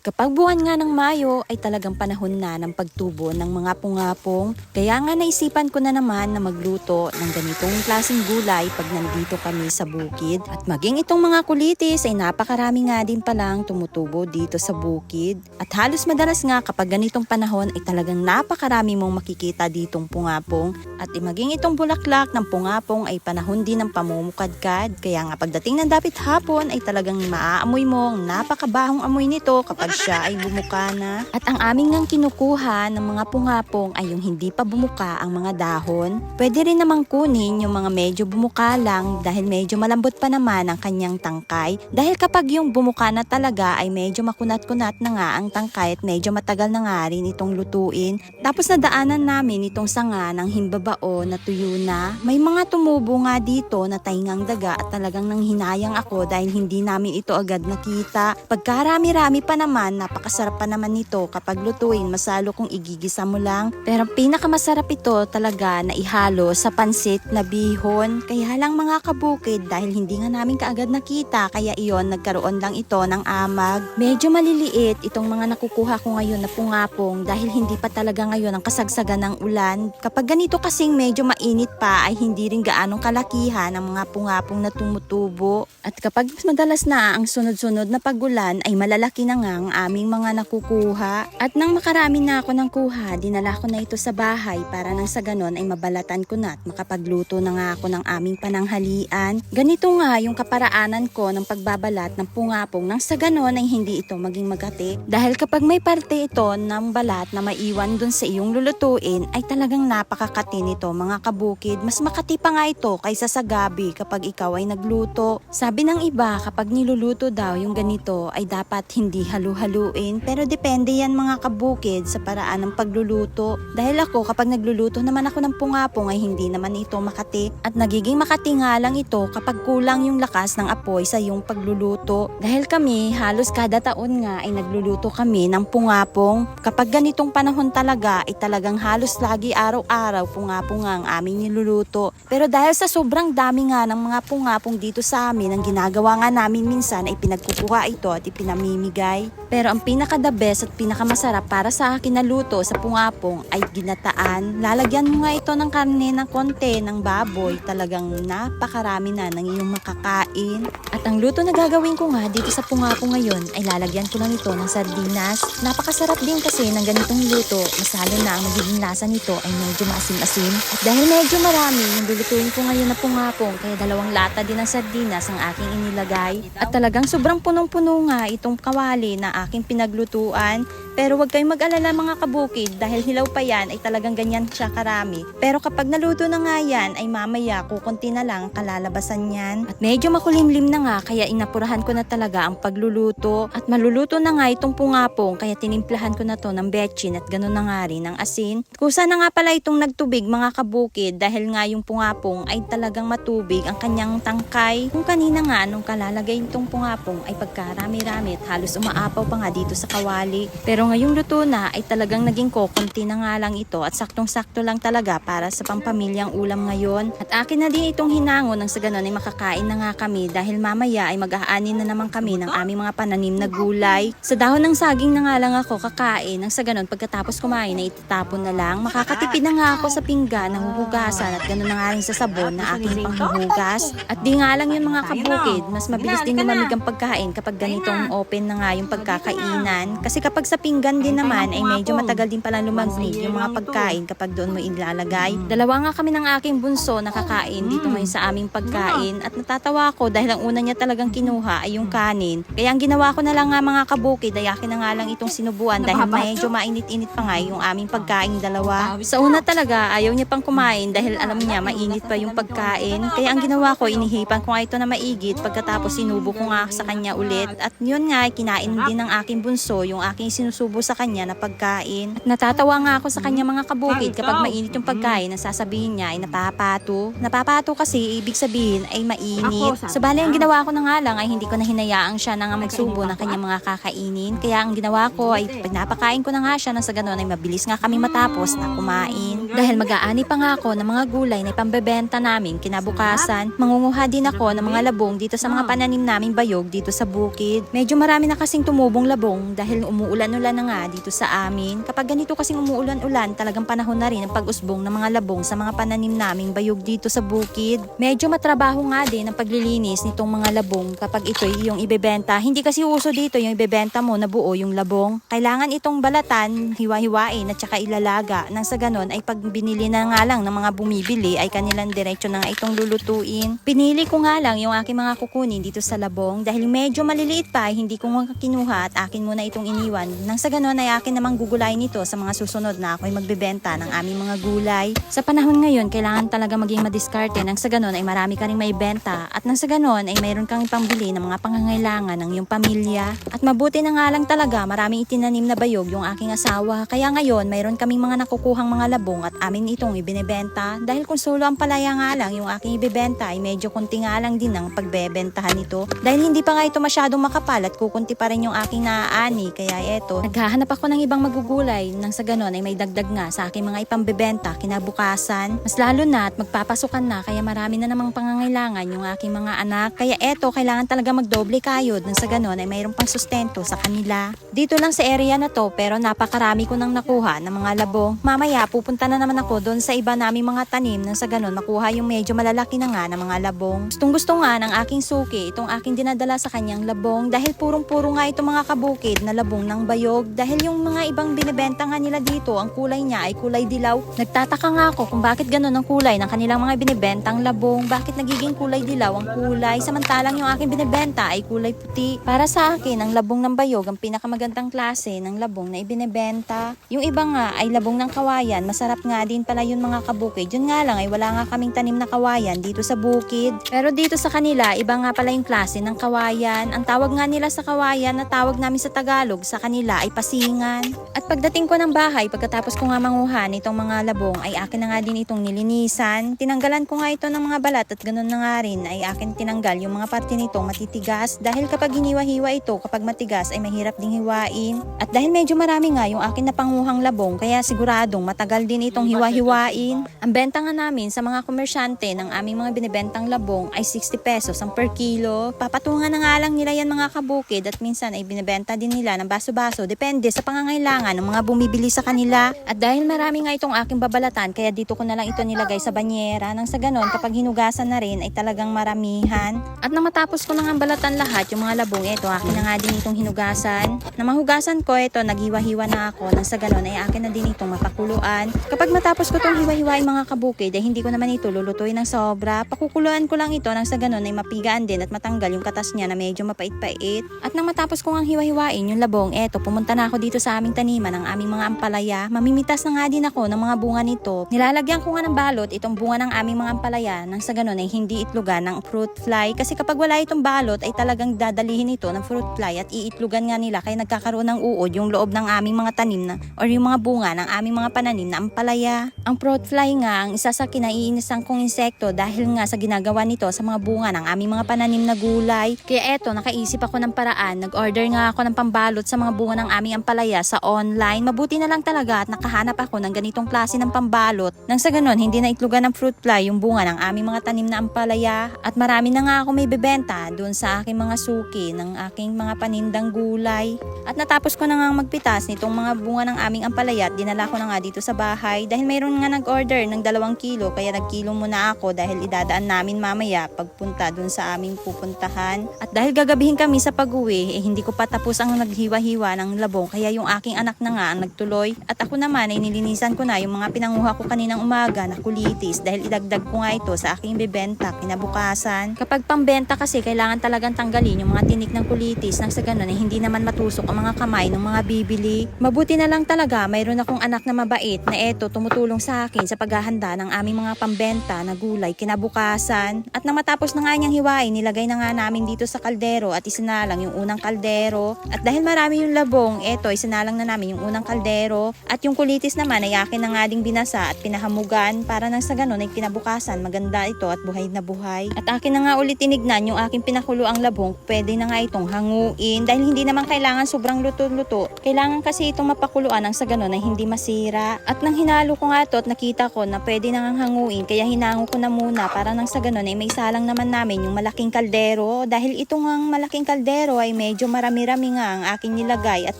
Kapag buwan nga ng Mayo ay talagang panahon na ng pagtubo ng mga pungapong. Kaya nga naisipan ko na naman na magluto ng ganitong klaseng gulay pag nandito kami sa bukid. At maging itong mga kulitis ay napakarami nga din palang tumutubo dito sa bukid. At halos madalas nga kapag ganitong panahon ay talagang napakarami mong makikita ditong pungapong. At eh, maging itong bulaklak ng pungapong ay panahon din ng pamumukadkad. Kaya nga pagdating ng dapit hapon ay talagang maaamoy mo ang napakabahong amoy nito kapag siya ay bumuka na. At ang aming ngang kinukuha ng mga pungapong ay yung hindi pa bumuka ang mga dahon. Pwede rin namang kunin yung mga medyo bumuka lang dahil medyo malambot pa naman ang kanyang tangkay. Dahil kapag yung bumuka na talaga ay medyo makunat-kunat na nga ang tangkay at medyo matagal na nga rin itong lutuin. Tapos nadaanan namin itong sanga ng himbabao na tuyo na. May mga tumubo nga dito na taingang daga at talagang nanghinayang ako dahil hindi namin ito agad nakita. Pagkarami-rami pa naman, napakasarap pa naman nito kapag lutuin, masalo kung igigisa mo lang. Pero pinakamasarap ito talaga na ihalo sa pansit na bihon. Kaya lang mga kabukid dahil hindi nga namin kaagad nakita kaya iyon nagkaroon lang ito ng amag. Medyo maliliit itong mga nakukuha ko ngayon na pungapong dahil hindi pa talaga ngayon ang kasagsagan ng ulan. Kapag ganito kasing medyo mainit pa ay hindi rin gaanong kalakihan ang mga pungapong na tumutubo. At kapag madalas na ang sunod-sunod na pagulan ay malalaki na nga ang aming mga nakukuha. At nang makarami na ako ng kuha, dinala ko na ito sa bahay para nang sa ganon ay mabalatan ko na at makapagluto na nga ako ng aming pananghalian. Ganito nga yung kaparaanan ko ng pagbabalat ng pungapong nang sa ganon ay hindi ito maging magati. Dahil kapag may parte ito ng balat na maiwan dun sa iyong lulutuin ay talagang napakakati nito mga kabukid. Mas makati pa nga ito kaysa sa gabi kapag ikaw ay nagluto. Sabi ng iba kapag niluluto daw yung ganito ay dapat hindi halu-haluin pero depende yan mga kabukid sa paraan ng pagluluto. Dahil ako kapag nagluluto naman ako ng pungapong ay hindi naman ito makati at nagiging makati nga lang ito kapag kulang yung lakas ng apoy sa iyong pagluluto. Dahil kami halos kada taon nga ay nagluluto kami ng pungapong. Kapag ganitong panahon talaga ay talagang halos lagi araw-araw pungapong nga ang aming niluluto. Pero dahil sa sobrang dami nga ng mga pungapong dito sa amin, ang ginagawa nga namin minsan ay pinagkukuha ito at ipinamimigay. Pero ang pinaka the best at pinakamasarap para sa akin na luto sa pungapong ay ginataan. Lalagyan mo nga ito ng karne ng konti ng baboy. Talagang napakarami na ng iyong makakain. At ang luto na gagawin ko nga dito sa pungapong ngayon ay lalagyan ko lang ito ng sardinas. Napakasarap din kasi ng ganitong luto. Masalo na ang magiging lasa nito ay medyo maasim-asim. At dahil medyo marami yung lulutuin ko ngayon na pungapong kaya dalawang lata din ng sardinas ang aking inilagay. At talagang sobrang punong-puno nga itong kawali na aking pinaglutuan. Pero huwag kayong mag-alala mga kabukid dahil hilaw pa yan ay talagang ganyan siya karami. Pero kapag naluto na nga yan ay mamaya kukunti na lang ang kalalabasan yan. At medyo makulimlim na nga kaya inapurahan ko na talaga ang pagluluto. At maluluto na nga itong pungapong kaya tinimplahan ko na to ng betchin at ganoon na nga rin ang asin. Kusa na nga pala itong nagtubig mga kabukid dahil nga yung pungapong ay talagang matubig ang kanyang tangkay. Kung kanina nga nung kalalagay itong pungapong ay pagkarami-rami at halos umaapaw pa nga dito sa kawali. Pero ngayong luto na ay talagang naging kokonti na nga lang ito at saktong-sakto lang talaga para sa pampamilyang ulam ngayon. At akin na din itong hinango nang sa ganun ay makakain na nga kami dahil mamaya ay mag-aanin na naman kami ng aming mga pananim na gulay. Sa dahon ng saging na nga lang ako kakain nang sa ganun pagkatapos kumain ay itatapon na lang. Makakatipid na nga ako sa pinggan na huhugasan at ganun na nga rin sa sabon na aking panghuhugas. At di nga lang yun mga kabukid, mas mabilis din lumamig ang pagkain kapag ganitong open na nga yung pagkakainan. Kasi kapag sa pinggan din naman ay medyo matagal din pala lumamig yung mga pagkain kapag doon mo ilalagay. Dalawa nga kami ng aking bunso nakakain dito ngayon sa aming pagkain. At natatawa ako dahil ang una niya talagang kinuha ay yung kanin. Kaya ang ginawa ko na lang nga mga kabukid ay akin na nga lang itong sinubuan dahil medyo mainit-init pa nga yung aming pagkain dalawa. Sa una talaga ayaw niya pang kumain dahil alam niya mainit pa yung pagkain. Kaya ang ginawa ko inihipan ko nga ito na maigit pagkatapos sinubo ko nga sa kanya ulit. At yun nga kinain din ng aking bunso yung aking sinusunod sinusubo sa kanya na pagkain. At natatawa nga ako sa kanya mga kabukid kapag mainit yung pagkain na sasabihin niya ay napapato. Napapato kasi ibig sabihin ay mainit. Ako, sabi Sa bali ang ginawa ko na nga lang ay hindi ko na hinayaang siya na nga magsubo ng kanyang mga kakainin. Kaya ang ginawa ko ay pinapakain ko na nga siya na sa ganun ay mabilis nga kami matapos na kumain. Dahil mag-aani pa nga ako ng mga gulay na pambebenta namin kinabukasan, mangunguha din ako ng mga labong dito sa mga pananim naming bayog dito sa bukid. Medyo marami na kasing tumubong labong dahil umuulan-ulan na nga dito sa amin. Kapag ganito kasing umuulan-ulan, talagang panahon na rin ang pag-usbong ng mga labong sa mga pananim naming bayog dito sa bukid. Medyo matrabaho nga din ang paglilinis nitong mga labong kapag ito yung ibebenta. Hindi kasi uso dito yung ibebenta mo na buo yung labong. Kailangan itong balatan, hiwa-hiwain at saka ilalaga. Nang sa ganon ay pag binili na nga lang ng mga bumibili ay kanilang diretsyo na nga itong lulutuin. Pinili ko nga lang yung aking mga kukunin dito sa labong dahil medyo maliliit pa hindi ko nga kinuha at akin muna itong iniwan. Nang sa ganon ay akin namang gugulay nito sa mga susunod na ako ay magbebenta ng aming mga gulay. Sa panahon ngayon, kailangan talaga maging madiskarte nang sa ganon ay marami ka rin may benta at nang sa ganon ay mayroon kang pambili ng mga pangangailangan ng iyong pamilya. At mabuti na nga lang talaga maraming itinanim na bayog yung aking asawa. Kaya ngayon mayroon kaming mga nakukuhang mga labong at amin itong ibinebenta. Dahil kung solo ang palaya nga lang yung aking ibebenta ay medyo kunti nga lang din ang pagbebentahan nito. Dahil hindi pa nga ito masyadong makapal at kukunti pa rin yung aking naaani. Kaya eto, naghahanap ako ng ibang magugulay nang sa ganon ay may dagdag nga sa aking mga ipambebenta kinabukasan. Mas lalo na at magpapasukan na kaya marami na namang pangangailangan yung aking mga anak. Kaya eto, kailangan talaga magdoble kayod nang sa ganon ay mayroong pang sustento sa kanila. Dito lang sa area na to pero napakarami ko nang nakuha ng mga labong. Mamaya pupunta na naman ako doon sa iba naming mga tanim nang sa ganon makuha yung medyo malalaki na nga ng mga labong. Gustong gusto nga ng aking suki itong aking dinadala sa kanyang labong dahil purong-puro nga itong mga kabukid na labong ng bayog dahil yung mga ibang binibenta nga nila dito ang kulay niya ay kulay dilaw. Nagtataka nga ako kung bakit ganun ang kulay ng kanilang mga binibentang labong. Bakit nagiging kulay dilaw ang kulay samantalang yung aking binibenta ay kulay puti. Para sa akin ang labong ng bayog ang pinakamagandang klase ng labong na ibinebenta. Yung iba nga ay labong ng kawayan. Masarap nga din pala yun mga kabukid. Yun nga lang ay wala nga kaming tanim na kawayan dito sa bukid. Pero dito sa kanila, iba nga pala yung klase ng kawayan. Ang tawag nga nila sa kawayan na tawag namin sa Tagalog sa kanila ay pasingan. At pagdating ko ng bahay, pagkatapos ko nga manguha nitong mga labong, ay akin na nga din itong nilinisan. Tinanggalan ko nga ito ng mga balat at ganun na nga rin ay akin tinanggal yung mga parte nito matitigas. Dahil kapag hiniwa-hiwa ito, kapag matigas ay mahirap ding hiwain. At dahil medyo marami nga yung akin na panguhang labong, kaya siguradong matagal din itong hiwa-hiwain. Ang benta nga namin sa mga komersyante ng aming mga binibentang labong ay 60 pesos ang per kilo. Papatungan na nga lang nila yan mga kabukid at minsan ay binibenta din nila ng baso-baso. Depende sa pangangailangan ng mga bumibili sa kanila. At dahil marami nga itong aking babalatan, kaya dito ko na lang ito nilagay sa banyera. Nang sa ganon, kapag hinugasan na rin ay talagang maramihan. At nang matapos ko na nga balatan lahat, yung mga labong ito, akin na nga din itong hinugasan. Na mahugasan ko ito, naghiwa-hiwa na ako. Nang sa ganon ay akin na din itong mapakuluan. Kapag matapos ko itong hiwa-hiwain mga kabukid, ay hindi ko naman ito lulutuin ng sobra. Pakukuluan ko lang ito nang sa ganon ay mapigaan din at matanggal yung katas niya na medyo mapait-pait. At nang matapos ko nga hiwa-hiwain yung labong, eto, pumunta na ako dito sa aming taniman ng aming mga ampalaya. Mamimitas na nga din ako ng mga bunga nito. Nilalagyan ko nga ng balot itong bunga ng aming mga ampalaya nang sa ganon ay hindi itlugan ng fruit fly. Kasi kapag wala itong balot ay talagang dadalihin ito ng fruit fly at iitlugan nga nila kaya nagkakaroon ng uod yung loob ng aming mga tanim na or yung mga bunga ng aming mga pananim na ampalaya. Ang fruit fly nga ang isa sa kinaiinisan kong insekto dahil nga sa ginagawa nito sa mga bunga ng aming mga pananim na gulay. Kaya eto, nakaisip ako ng paraan. Nag-order nga ako ng pambalot sa mga bunga ng aming ampalaya sa online. Mabuti na lang talaga at nakahanap ako ng ganitong klase ng pambalot. Nang sa ganon, hindi na itlugan ng fruit fly yung bunga ng aming mga tanim na ampalaya. At marami na nga ako may bebenta doon sa aking mga suki ng aking mga panindang gulay. At natapos ko na nga magpitas nitong mga bunga ng aming ampalaya at dinala ko na nga dito sa bahay dahil mayroon nga nag-order ng dalawang kilo kaya nagkilo muna ako dahil idadaan namin mamaya pagpunta doon sa aming pupuntahan. At dahil gagabihin kami sa pag-uwi, eh hindi ko pa tapos ang naghiwa-hiwa ng labong kaya yung aking anak na nga ang nagtuloy. At ako naman ay nilinisan ko na yung mga pinanguha ko kaninang umaga na kulitis dahil idagdag ko nga ito sa aking bebenta kinabukasan. Kapag pambenta kasi kailangan talagang tanggalin yung mga tinik ng kulitis nang sa ganun ay hindi naman matusok ang mga kamay ng mga bibili. Mabuti na lang talaga mayroon akong anak na mabait na eto tumutulong sa akin sa paghahanda ng aming mga pambenta na gulay kinabukasan. At nang matapos na nga niyang hiwain, nilagay na nga namin dito sa kaldero at isinalang yung unang kaldero. At dahil marami yung labong, labong, eto, isinalang na namin yung unang kaldero. At yung kulitis naman ay akin na nga binasa at pinahamugan para nang sa ganun ay kinabukasan. Maganda ito at buhay na buhay. At akin na nga ulit tinignan yung aking pinakulo ang labong. Pwede na nga itong hanguin dahil hindi naman kailangan sobrang luto-luto. Kailangan kasi itong mapakuluan ang sa ganun ay hindi masira. At nang hinalo ko nga ito at nakita ko na pwede na nga hanguin kaya hinango ko na muna para nang sa ganun ay may salang naman namin yung malaking kaldero. Dahil itong ang malaking kaldero ay medyo marami-rami nga ang aking nilagay at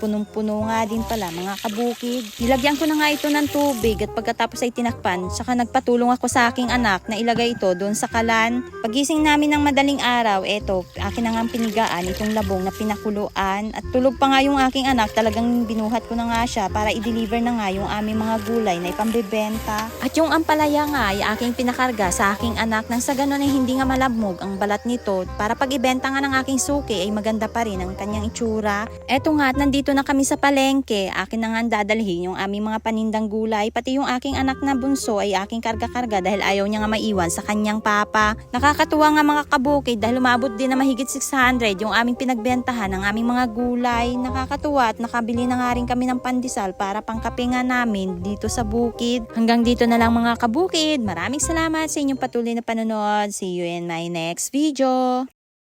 punong-puno nga din pala mga kabukid. Nilagyan ko na nga ito ng tubig at pagkatapos ay tinakpan, saka nagpatulong ako sa aking anak na ilagay ito doon sa kalan. Pagising namin ng madaling araw, eto, akin na nga pinigaan itong labong na pinakuluan at tulog pa nga yung aking anak, talagang binuhat ko na nga siya para i-deliver na nga yung aming mga gulay na ipambebenta. At yung ampalaya nga ay aking pinakarga sa aking anak nang sa ganun ay hindi nga malabmog ang balat nito para pag ibenta nga ng aking suki ay maganda pa rin ang kanyang itsura. Eto nga at nandito na kami sa palengke, akin na nga dadalhin yung aming mga panindang gulay, pati yung aking anak na bunso ay aking karga-karga dahil ayaw niya nga maiwan sa kanyang papa. Nakakatuwa nga mga kabukid dahil umabot din na mahigit 600 yung aming pinagbentahan ng aming mga gulay. Nakakatuwa at nakabili na nga rin kami ng pandesal para pangkape nga namin dito sa bukid. Hanggang dito na lang mga kabukid. Maraming salamat sa inyong patuloy na panonood. See you in my next video.